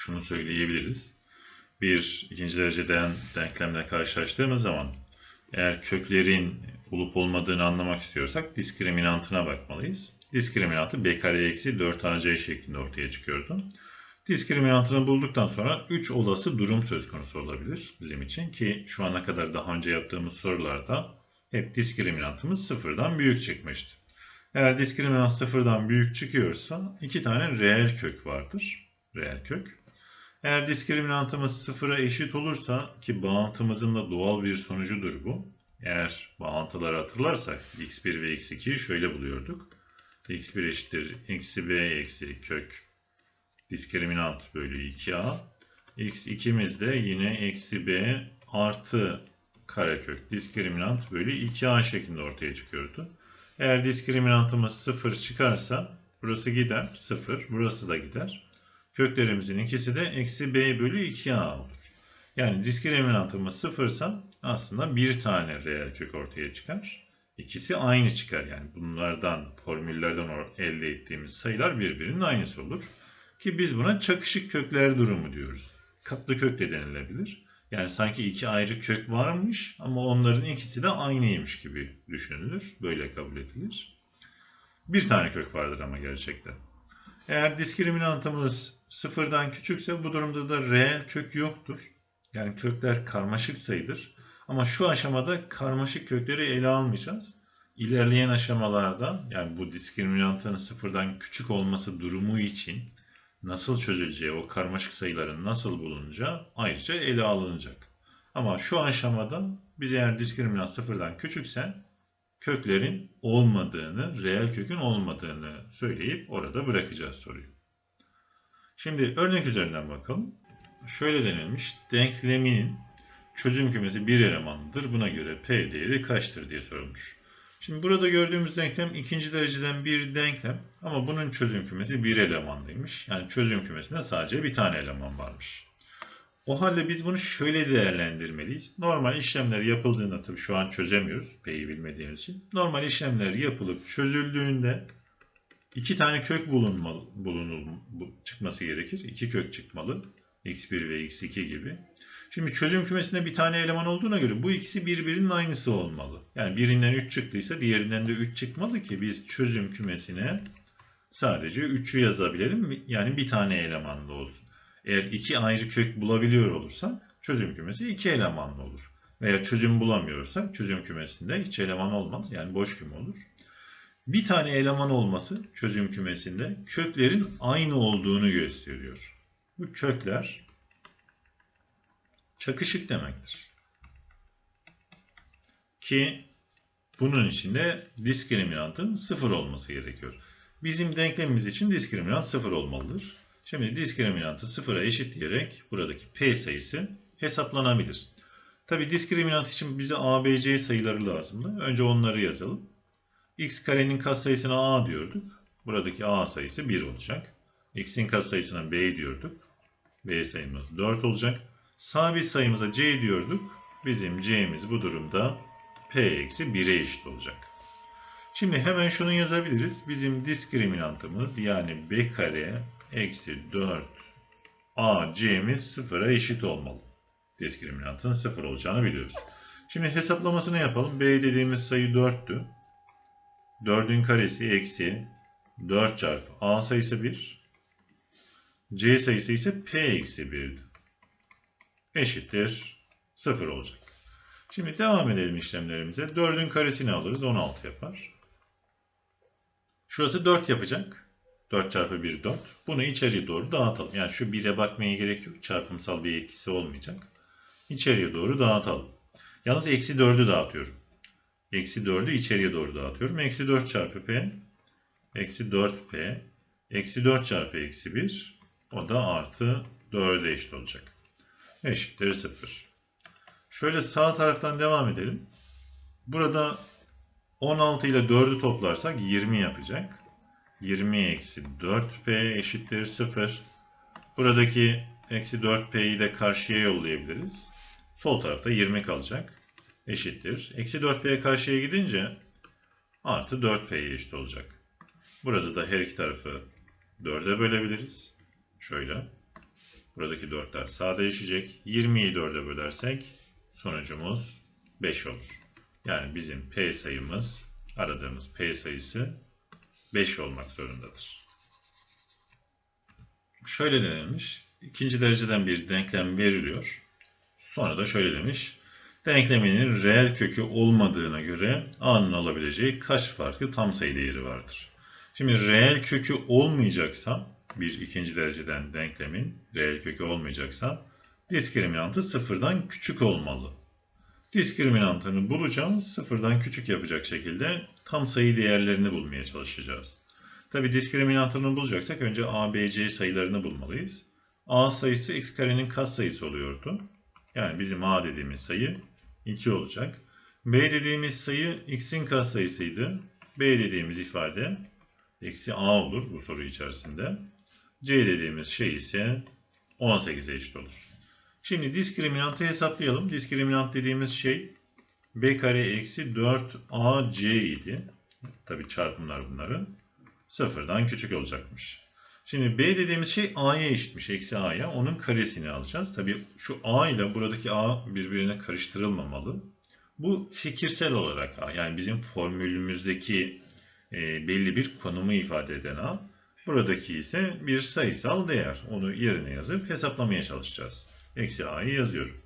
şunu söyleyebiliriz. Bir ikinci dereceden denklemle karşılaştığımız zaman eğer köklerin olup olmadığını anlamak istiyorsak diskriminantına bakmalıyız. Diskriminantı b kare eksi 4ac şeklinde ortaya çıkıyordu. Diskriminantını bulduktan sonra 3 olası durum söz konusu olabilir bizim için ki şu ana kadar daha önce yaptığımız sorularda hep diskriminantımız sıfırdan büyük çıkmıştı. Eğer diskriminant sıfırdan büyük çıkıyorsa iki tane reel kök vardır. Reel kök. Eğer diskriminantımız sıfıra eşit olursa ki bağıntımızın da doğal bir sonucudur bu. Eğer bağıntıları hatırlarsak x1 ve x2'yi şöyle buluyorduk. x1 eşittir eksi b eksi kök diskriminant bölü 2a. x2'miz de yine eksi b artı karekök diskriminant bölü 2a şeklinde ortaya çıkıyordu. Eğer diskriminantımız 0 çıkarsa burası gider 0, burası da gider. Köklerimizin ikisi de eksi b bölü 2a olur. Yani diskriminantımız 0 ise aslında bir tane reel kök ortaya çıkar. İkisi aynı çıkar yani bunlardan formüllerden elde ettiğimiz sayılar birbirinin aynısı olur. Ki biz buna çakışık kökler durumu diyoruz. Katlı kök de denilebilir. Yani sanki iki ayrı kök varmış ama onların ikisi de aynıymış gibi düşünülür. Böyle kabul edilir. Bir tane kök vardır ama gerçekten. Eğer diskriminantımız sıfırdan küçükse bu durumda da reel kök yoktur. Yani kökler karmaşık sayıdır. Ama şu aşamada karmaşık kökleri ele almayacağız. İlerleyen aşamalarda yani bu diskriminantın sıfırdan küçük olması durumu için nasıl çözüleceği, o karmaşık sayıların nasıl bulunacağı ayrıca ele alınacak. Ama şu aşamada biz eğer diskriminant sıfırdan küçükse köklerin olmadığını, reel kökün olmadığını söyleyip orada bırakacağız soruyu. Şimdi örnek üzerinden bakalım. Şöyle denilmiş. Denkleminin çözüm kümesi bir elemanlıdır. Buna göre P değeri kaçtır diye sorulmuş. Şimdi burada gördüğümüz denklem ikinci dereceden bir denklem ama bunun çözüm kümesi bir elemanlıymış. Yani çözüm kümesinde sadece bir tane eleman varmış. O halde biz bunu şöyle değerlendirmeliyiz. Normal işlemler yapıldığında tabii şu an çözemiyoruz P'yi bilmediğimiz için. Normal işlemler yapılıp çözüldüğünde iki tane kök bulunmalı, bulunul, çıkması gerekir. İki kök çıkmalı. x1 ve x2 gibi. Şimdi çözüm kümesinde bir tane eleman olduğuna göre bu ikisi birbirinin aynısı olmalı. Yani birinden 3 çıktıysa diğerinden de 3 çıkmalı ki biz çözüm kümesine sadece 3'ü yazabilelim. Yani bir tane elemanlı olsun. Eğer iki ayrı kök bulabiliyor olursak çözüm kümesi iki elemanlı olur. Veya çözüm bulamıyorsak çözüm kümesinde hiç eleman olmaz. Yani boş küme olur. Bir tane eleman olması çözüm kümesinde köklerin aynı olduğunu gösteriyor. Bu kökler çakışık demektir. Ki bunun için de diskriminantın sıfır olması gerekiyor. Bizim denklemimiz için diskriminant sıfır olmalıdır. Şimdi diskriminantı sıfıra eşitleyerek buradaki p sayısı hesaplanabilir. Tabi diskriminant için bize ABC sayıları lazımdı. Önce onları yazalım. X karenin katsayısına a diyorduk. Buradaki a sayısı 1 olacak. x'in katsayısına b diyorduk. b sayımız 4 olacak. Sabit sayımıza c diyorduk. Bizim c'miz bu durumda p eksi 1'e eşit olacak. Şimdi hemen şunu yazabiliriz. Bizim diskriminantımız yani b kare eksi 4 a c'miz sıfıra eşit olmalı. Diskriminantın sıfır olacağını biliyoruz. Şimdi hesaplamasını yapalım. b dediğimiz sayı 4'tü. 4'ün karesi eksi 4 çarpı a sayısı 1. c sayısı ise p eksi 1'di eşittir 0 olacak. Şimdi devam edelim işlemlerimize. 4'ün karesini alırız. 16 yapar. Şurası 4 yapacak. 4 çarpı 1 4. Bunu içeriye doğru dağıtalım. Yani şu 1'e bakmaya gerek yok. Çarpımsal bir etkisi olmayacak. İçeriye doğru dağıtalım. Yalnız eksi 4'ü dağıtıyorum. Eksi 4'ü içeriye doğru dağıtıyorum. Eksi 4 çarpı p. Eksi 4p. Eksi 4 çarpı eksi 1. O da artı 4'e eşit olacak eşittir 0. Şöyle sağ taraftan devam edelim. Burada 16 ile 4'ü toplarsak 20 yapacak. 20 eksi 4p eşittir 0. Buradaki eksi 4p'yi de karşıya yollayabiliriz. Sol tarafta 20 kalacak. Eşittir. Eksi 4p karşıya gidince artı 4p'ye eşit olacak. Burada da her iki tarafı 4'e bölebiliriz. Şöyle. Buradaki 4'ler sadeleşecek. 20'yi 4'e bölersek sonucumuz 5 olur. Yani bizim P sayımız, aradığımız P sayısı 5 olmak zorundadır. Şöyle denilmiş. İkinci dereceden bir denklem veriliyor. Sonra da şöyle demiş. Denkleminin reel kökü olmadığına göre a'nın alabileceği kaç farklı tam sayı değeri vardır? Şimdi reel kökü olmayacaksa bir ikinci dereceden denklemin reel kökü olmayacaksa diskriminantı sıfırdan küçük olmalı. Diskriminantını bulacağız. Sıfırdan küçük yapacak şekilde tam sayı değerlerini bulmaya çalışacağız. Tabi diskriminantını bulacaksak önce a, b, c sayılarını bulmalıyız. a sayısı x karenin katsayısı oluyordu. Yani bizim a dediğimiz sayı 2 olacak. b dediğimiz sayı x'in katsayısıydı. b dediğimiz ifade eksi a olur bu soru içerisinde. c dediğimiz şey ise 18'e eşit olur. Şimdi diskriminantı hesaplayalım. Diskriminant dediğimiz şey b kare eksi 4ac idi. Tabi çarpımlar bunların. Sıfırdan küçük olacakmış. Şimdi b dediğimiz şey a'ya eşitmiş. Eksi a'ya. Onun karesini alacağız. Tabi şu a ile buradaki a birbirine karıştırılmamalı. Bu fikirsel olarak a. Yani bizim formülümüzdeki e, belli bir konumu ifade eden a. Buradaki ise bir sayısal değer. Onu yerine yazıp hesaplamaya çalışacağız. Eksi a'yı yazıyorum.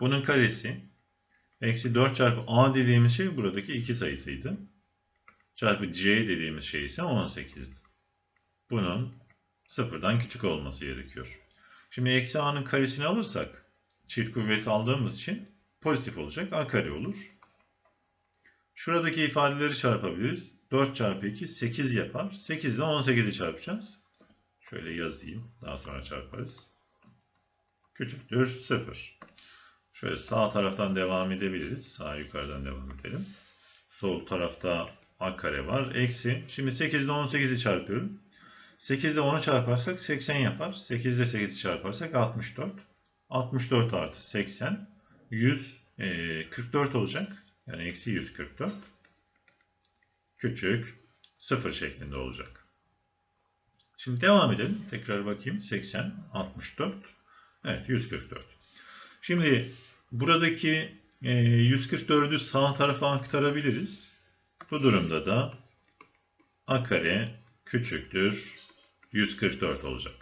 Bunun karesi eksi 4 çarpı a dediğimiz şey buradaki 2 sayısıydı. Çarpı c dediğimiz şey ise 18'di. Bunun sıfırdan küçük olması gerekiyor. Şimdi eksi a'nın karesini alırsak çift kuvvet aldığımız için pozitif olacak. a kare olur. Şuradaki ifadeleri çarpabiliriz. 4 çarpı 2 8 yapar. 8 ile 18'i çarpacağız. Şöyle yazayım. Daha sonra çarparız. Küçüktür 0. Şöyle sağ taraftan devam edebiliriz. Sağ yukarıdan devam edelim. Sol tarafta a kare var. Eksi. Şimdi 8 ile 18'i çarpıyorum. 8 ile 10'u çarparsak 80 yapar. 8 ile 8'i çarparsak 64. 64 artı 80. 144 olacak. Yani eksi 144. Küçük 0 şeklinde olacak. Şimdi devam edelim. Tekrar bakayım. 80, 64. Evet 144. Şimdi buradaki e, 144'ü sağ tarafa aktarabiliriz. Bu durumda da a kare küçüktür 144 olacak.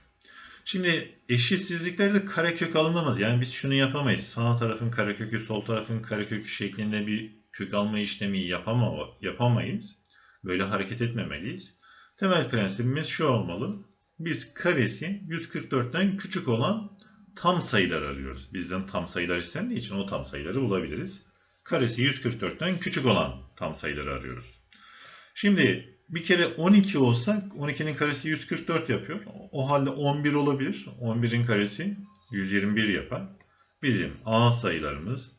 Şimdi eşitsizliklerde karekök alınamaz. Yani biz şunu yapamayız. Sağ tarafın karekökü, sol tarafın karekökü şeklinde bir kök alma işlemi yapama, yapamayız. Böyle hareket etmemeliyiz. Temel prensibimiz şu olmalı. Biz karesi 144'ten küçük olan tam sayılar arıyoruz. Bizden tam sayılar istendiği için o tam sayıları bulabiliriz. Karesi 144'ten küçük olan tam sayıları arıyoruz. Şimdi bir kere 12 olsak 12'nin karesi 144 yapıyor. O halde 11 olabilir. 11'in karesi 121 yapar. Bizim A sayılarımız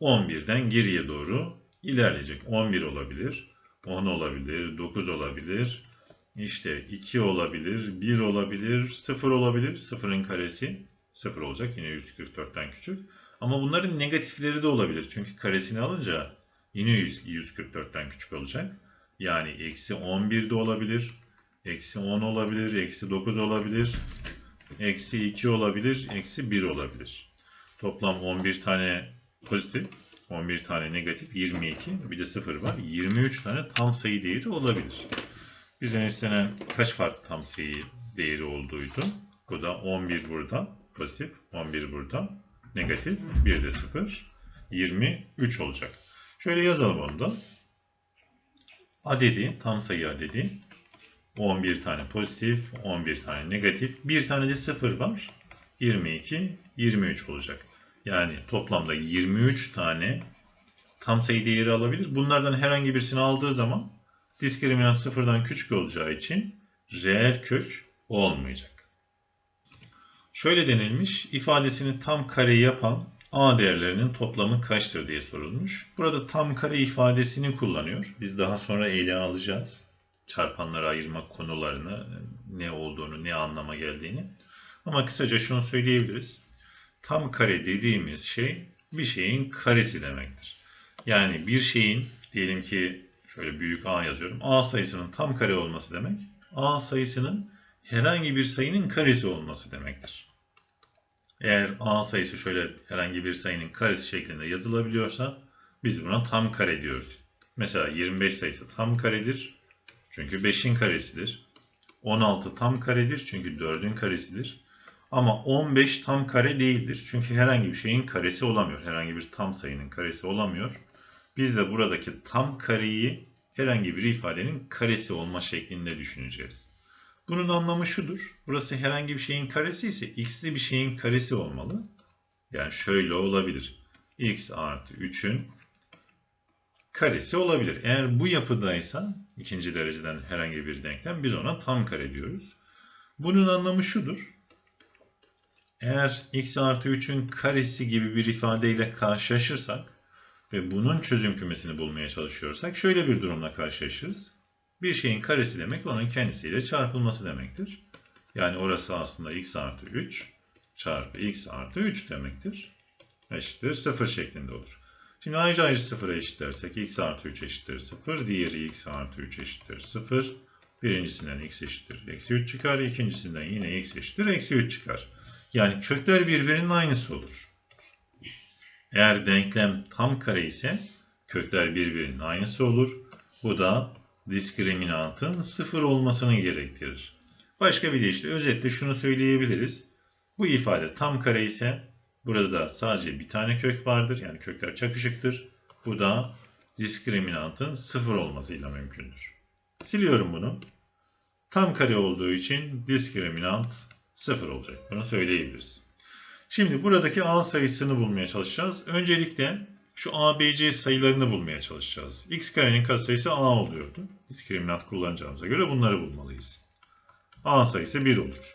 11'den geriye doğru ilerleyecek. 11 olabilir, 10 olabilir, 9 olabilir, işte 2 olabilir, 1 olabilir, 0 olabilir. 0'ın karesi 0 olacak yine 144'ten küçük. Ama bunların negatifleri de olabilir. Çünkü karesini alınca yine 144'ten küçük olacak. Yani eksi 11 de olabilir. Eksi 10 olabilir. Eksi 9 olabilir. Eksi 2 olabilir. Eksi 1 olabilir. Toplam 11 tane pozitif. 11 tane negatif. 22. Bir de 0 var. 23 tane tam sayı değeri olabilir. Bizden istenen kaç farklı tam sayı değeri olduğuydu. Bu da 11 burada. Pozitif. 11 burada. Negatif. 1 de 0. 23 olacak. Şöyle yazalım onu da adedi, tam sayı adedi 11 tane pozitif, 11 tane negatif, bir tane de 0 var. 22, 23 olacak. Yani toplamda 23 tane tam sayı değeri alabilir. Bunlardan herhangi birisini aldığı zaman diskriminant sıfırdan küçük olacağı için reel kök olmayacak. Şöyle denilmiş, ifadesini tam kare yapan A değerlerinin toplamı kaçtır diye sorulmuş. Burada tam kare ifadesini kullanıyor. Biz daha sonra ele alacağız. Çarpanları ayırma konularını, ne olduğunu, ne anlama geldiğini. Ama kısaca şunu söyleyebiliriz. Tam kare dediğimiz şey bir şeyin karesi demektir. Yani bir şeyin diyelim ki şöyle büyük A yazıyorum. A sayısının tam kare olması demek. A sayısının herhangi bir sayının karesi olması demektir. Eğer a sayısı şöyle herhangi bir sayının karesi şeklinde yazılabiliyorsa biz buna tam kare diyoruz. Mesela 25 sayısı tam karedir. Çünkü 5'in karesidir. 16 tam karedir çünkü 4'ün karesidir. Ama 15 tam kare değildir. Çünkü herhangi bir şeyin karesi olamıyor. Herhangi bir tam sayının karesi olamıyor. Biz de buradaki tam kareyi herhangi bir ifadenin karesi olma şeklinde düşüneceğiz. Bunun anlamı şudur. Burası herhangi bir şeyin karesi ise x'li bir şeyin karesi olmalı. Yani şöyle olabilir. x artı 3'ün karesi olabilir. Eğer bu yapıdaysa ikinci dereceden herhangi bir denklem biz ona tam kare diyoruz. Bunun anlamı şudur. Eğer x artı 3'ün karesi gibi bir ifadeyle karşılaşırsak ve bunun çözüm kümesini bulmaya çalışıyorsak şöyle bir durumla karşılaşırız. Bir şeyin karesi demek onun kendisiyle çarpılması demektir. Yani orası aslında x artı 3 çarpı x artı 3 demektir. Eşittir 0 şeklinde olur. Şimdi ayrıca ayrı sıfıra eşitlersek x artı 3 eşittir 0. Diğeri x artı 3 eşittir 0. Birincisinden x eşittir eksi 3 çıkar. İkincisinden yine x eşittir eksi 3 çıkar. Yani kökler birbirinin aynısı olur. Eğer denklem tam kare ise kökler birbirinin aynısı olur. Bu da diskriminantın sıfır olmasını gerektirir. Başka bir deyişle özetle şunu söyleyebiliriz. Bu ifade tam kare ise burada da sadece bir tane kök vardır. Yani kökler çakışıktır. Bu da diskriminantın sıfır olmasıyla mümkündür. Siliyorum bunu. Tam kare olduğu için diskriminant sıfır olacak. Bunu söyleyebiliriz. Şimdi buradaki a sayısını bulmaya çalışacağız. Öncelikle şu a, b, c sayılarını bulmaya çalışacağız. x karenin katsayısı a oluyordu. Diskriminant kullanacağımıza göre bunları bulmalıyız. a sayısı 1 olur.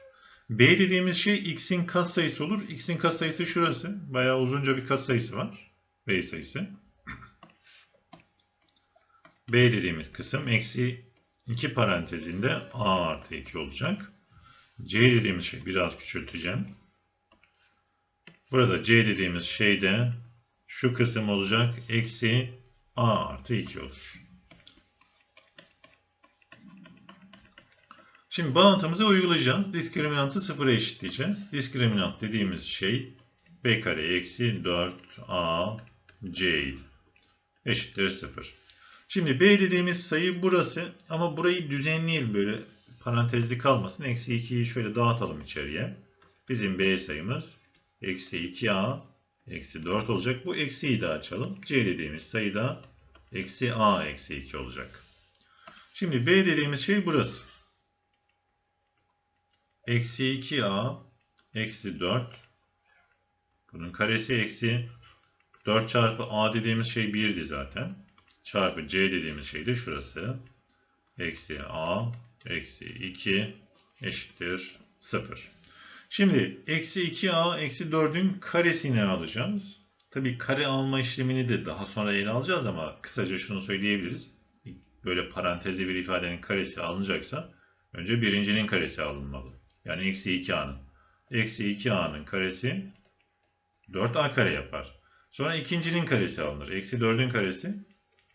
b dediğimiz şey x'in katsayısı olur. x'in katsayısı şurası. Bayağı uzunca bir katsayısı var. b sayısı. b dediğimiz kısım eksi 2 parantezinde a artı 2 olacak. c dediğimiz şey biraz küçülteceğim. Burada c dediğimiz şey de şu kısım olacak. Eksi a artı 2 olur. Şimdi bağıntımızı uygulayacağız. Diskriminantı sıfıra eşitleyeceğiz. Diskriminant dediğimiz şey b kare eksi 4a c eşittir 0. Şimdi b dediğimiz sayı burası ama burayı düzenleyelim böyle parantezli kalmasın. Eksi 2'yi şöyle dağıtalım içeriye. Bizim b sayımız eksi 2a eksi 4 olacak. Bu eksiyi de açalım. c dediğimiz sayı da eksi a eksi 2 olacak. Şimdi b dediğimiz şey burası. Eksi 2a eksi 4 bunun karesi eksi 4 çarpı a dediğimiz şey 1'di zaten. Çarpı c dediğimiz şey de şurası. Eksi a eksi 2 eşittir 0. Şimdi eksi 2a eksi 4'ün karesini alacağız. Tabii kare alma işlemini de daha sonra ele alacağız ama kısaca şunu söyleyebiliriz. Böyle parantezli bir ifadenin karesi alınacaksa önce birincinin karesi alınmalı. Yani eksi 2a'nın. Eksi 2a'nın karesi 4a kare yapar. Sonra ikincinin karesi alınır. Eksi 4'ün karesi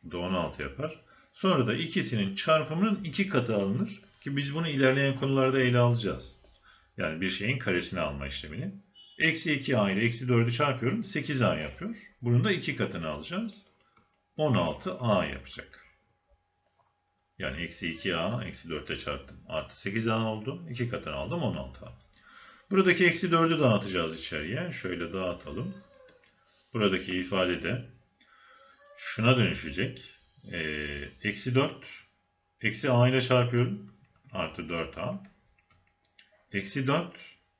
de 16 yapar. Sonra da ikisinin çarpımının iki katı alınır. Ki biz bunu ilerleyen konularda ele alacağız. Yani bir şeyin karesini alma işlemini. Eksi 2a ile eksi 4'ü çarpıyorum. 8a yapıyor. Bunun da iki katını alacağız. 16a yapacak. Yani eksi 2a eksi 4'te çarptım. Artı 8a oldu. 2 katını aldım 16a. Buradaki eksi 4'ü dağıtacağız içeriye. Şöyle dağıtalım. Buradaki ifade de şuna dönüşecek. Ee, eksi 4 eksi a ile çarpıyorum. Artı 4a. Eksi 4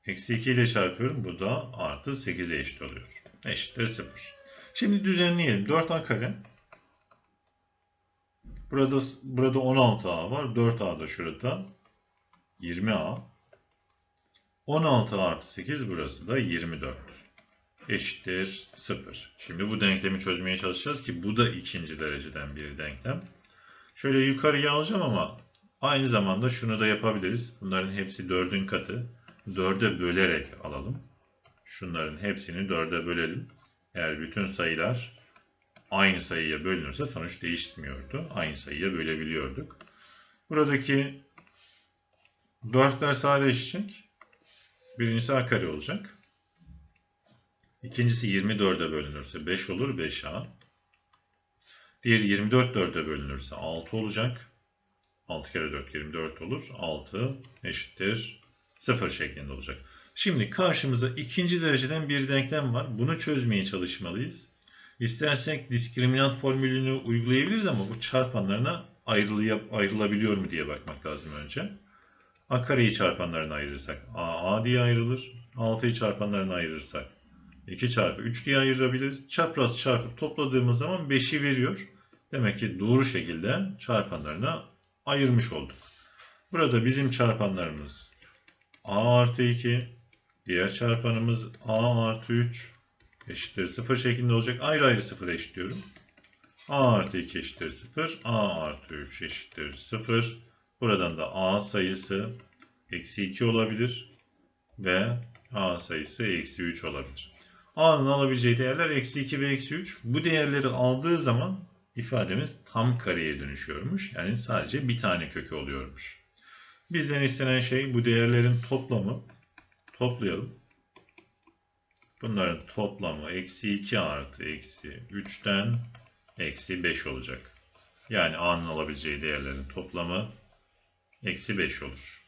eksi 2 ile çarpıyorum. Bu da artı 8'e eşit oluyor. Eşittir 0. Şimdi düzenleyelim. 4a kare. Burada, burada 16a var. 4a da şurada. 20a. 16 artı 8 burası da 24. Eşittir 0. Şimdi bu denklemi çözmeye çalışacağız ki bu da ikinci dereceden bir denklem. Şöyle yukarıya alacağım ama aynı zamanda şunu da yapabiliriz. Bunların hepsi 4'ün katı. 4'e bölerek alalım. Şunların hepsini 4'e bölelim. Eğer bütün sayılar aynı sayıya bölünürse sonuç değişmiyordu. Aynı sayıya bölebiliyorduk. Buradaki 4'ler sadeleşecek. Birincisi a kare olacak. İkincisi 24'e bölünürse 5 olur 5a. Diğeri 24 4'e bölünürse 6 olacak. 6 kere 4 24 olur. 6 eşittir 0 şeklinde olacak. Şimdi karşımıza ikinci dereceden bir denklem var. Bunu çözmeye çalışmalıyız. İstersek diskriminant formülünü uygulayabiliriz ama bu çarpanlarına ayrılabiliyor mu diye bakmak lazım önce. A kareyi çarpanlarına ayırırsak A, A diye ayrılır. 6'yı çarpanlarına ayırırsak 2 çarpı 3 diye ayırabiliriz. Çapraz çarpıp topladığımız zaman 5'i veriyor. Demek ki doğru şekilde çarpanlarına ayırmış olduk. Burada bizim çarpanlarımız A artı 2, diğer çarpanımız A artı 3 eşittir 0 şeklinde olacak. Ayrı ayrı 0 eşitliyorum. A artı 2 eşittir 0, A artı 3 eşittir 0. Buradan da A sayısı eksi 2 olabilir ve A sayısı eksi 3 olabilir. A'nın alabileceği değerler eksi 2 ve eksi 3. Bu değerleri aldığı zaman ifademiz tam kareye dönüşüyormuş. Yani sadece bir tane kökü oluyormuş. Bizden istenen şey bu değerlerin toplamı. Toplayalım. Bunların toplamı eksi 2 artı eksi 3'ten eksi 5 olacak. Yani A'nın alabileceği değerlerin toplamı eksi 5 olur.